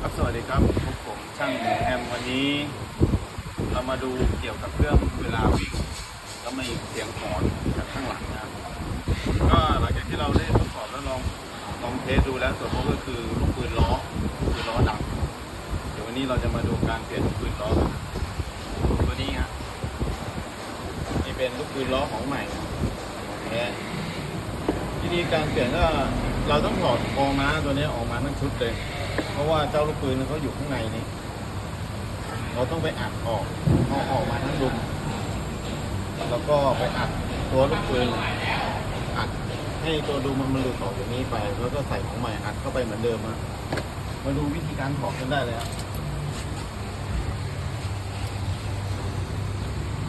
ครับสวัสดีครับพบผมช่างแฮมวันนี้ เรามาดูเกี่ยวกับเรื่องเวลาวิ่งแล้วมีเสียงหอนจากข้างหลังนะครับก็หลังจากที่เราได้ทดสอบแล้วลองลองเทสดูแล้วส่วนพบก็คือลูกปืนล้อลูกปืนล้อดังเดี๋ยววันนี้เราจะมาดูการเปลี่ยนลูกปืนล้อตัวนี้ฮะนี่เป็นลูกปืนล้อของใหม่แท้วิธีการเปลี่ยนก็เราต้องถอดคองม้าตัวนี้ออกมาทั้งชุดเลย ราะว่าเจ้าลูกปืนเขาอยู่ข้างในนี้ เราต้องไปอัดออกเอาออกมาทั้งดุมแล้วก็ไปอัดตัวลูกปืนอัดให้ตัวดุมมันหลุดออกจากนี้ไป แล้วก็ใส่ของใหม่อัดเข้าไปเหมือนเดิมอะมาดูวิธีการถอดกันได้เลยครับ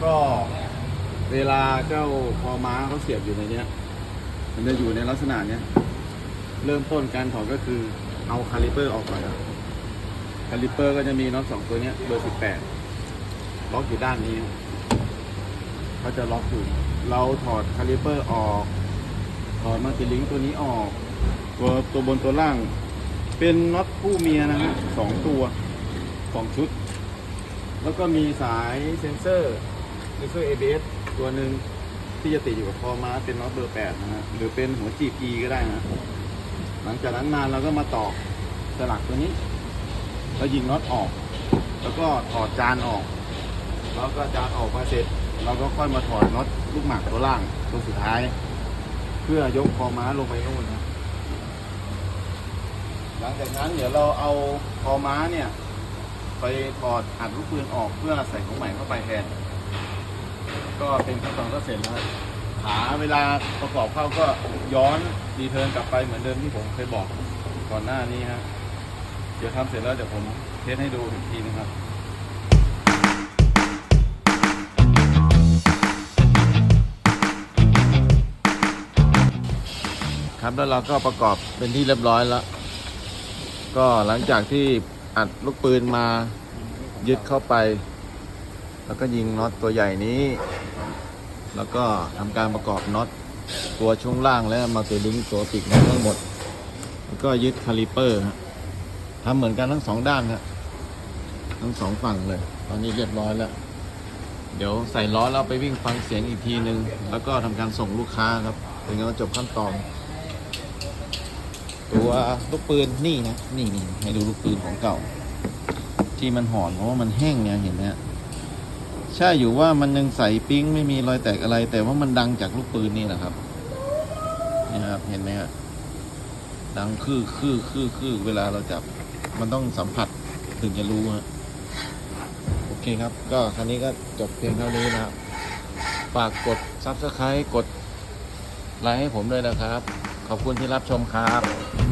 ก็เวลาเจ้าคอม้าเขาเสียบอยู่ในเนี้ย มันจะอยู่ในลักษณะเนี้ย เริ่มต้นการถอดก็คือ เอาคาลิเปอร์ออกก่อนครับคาลิเปอร์ก็จะมีน็อตสองตัวเนี้ยเบอร์สิบแปดล็อกอยู่ด้านนี้เขาจะล็อกอยู่ เราถอดคาลิเปอร์ออก ถอดมาติลิงก์ตัวนี้ออก ตัวตัวบนตัวล่าง เป็นน็อตคู่เมียนะฮะสองตัวสองชุด แล้วก็มีสายเซนเซอร์เซนเซอร์ ABS ตัวหนึ่งที่จะติดอยู่กับคอม้าเป็นน็อตเบอร์แปดนะฮะหรือเป็นหัวจีบ E ก็ได้นะ หลังจากนั้นมาเราก็มาตอกสลักตัวนี้แล้วยิงน็อตออก แล้วก็ถอดจานออกแล้วก็จานออกมาเสร็จ เราก็ค่อยมาถอดน็อตลูกหมากตัวล่างตัวสุดท้าย เพื่อยกคอม้าลงไปนู่นนะหลังจากนั้นเดี๋ยวเราเอาคอม้าเนี่ย ไปถอดอัดลูกปืนออกเพื่อใส่ของใหม่เข้าไปแทนก็เป็นขั้นตอนก็เสร็จแล้ว ครับขาเวลาประกอบเข้าก็ย้อนดีเทิร์นกลับไปเหมือนเดิมที่ผมเคยบอกก่อนหน้านี้ฮะเดี๋ยวทำเสร็จแล้วเดี๋ยวผมเทสให้ดูอีกทีนึงครับครับแล้วเราก็ประกอบเป็นที่เรียบร้อยแล้ว ก็หลังจากที่อัดลูกปืนมายึดเข้าไป แล้วก็ยิงน็อตตัวใหญ่นี้ แล้วก็ทำการประกอบน็อตตัวช่วงล่างและมาตัวลิงตัวปีกน็อตทั้งหมด แล้วก็ยึดคาลิเปอร์ฮะทำเหมือนกันทั้งสองด้านครับทั้งสองฝั่งเลย ตอนนี้เรียบร้อยแล้ว เดี๋ยวใส่ล้อแล้วไปวิ่งฟังเสียงอีกทีนึง แล้วก็ทำการส่งลูกค้าครับถึงจะจบขั้นตอนตัวลูกปืนนี่นะนี่นี่ให้ดูลูกปืนของเก่า ที่มันห่อนเพราะว่ามันแห้งไงเห็นไหมฮะ ช่อยู่ว่ามันยังใส่ปิ้งไม่มีรอยแตกอะไร แต่ว่ามันดังจากลูกปืนนี่แหละครับนี่ครับเห็นไหมครับดังคือคือคือคือเวลาเราจับ มันต้องสัมผัสถึงจะรู้ฮะโอเคครับ ก็คันนี้ก็จบเพียงเท่านี้นะครับ ฝากกด subscribe กดไลค์ให้ผมด้วยนะครับ ขอบคุณที่รับชมครับ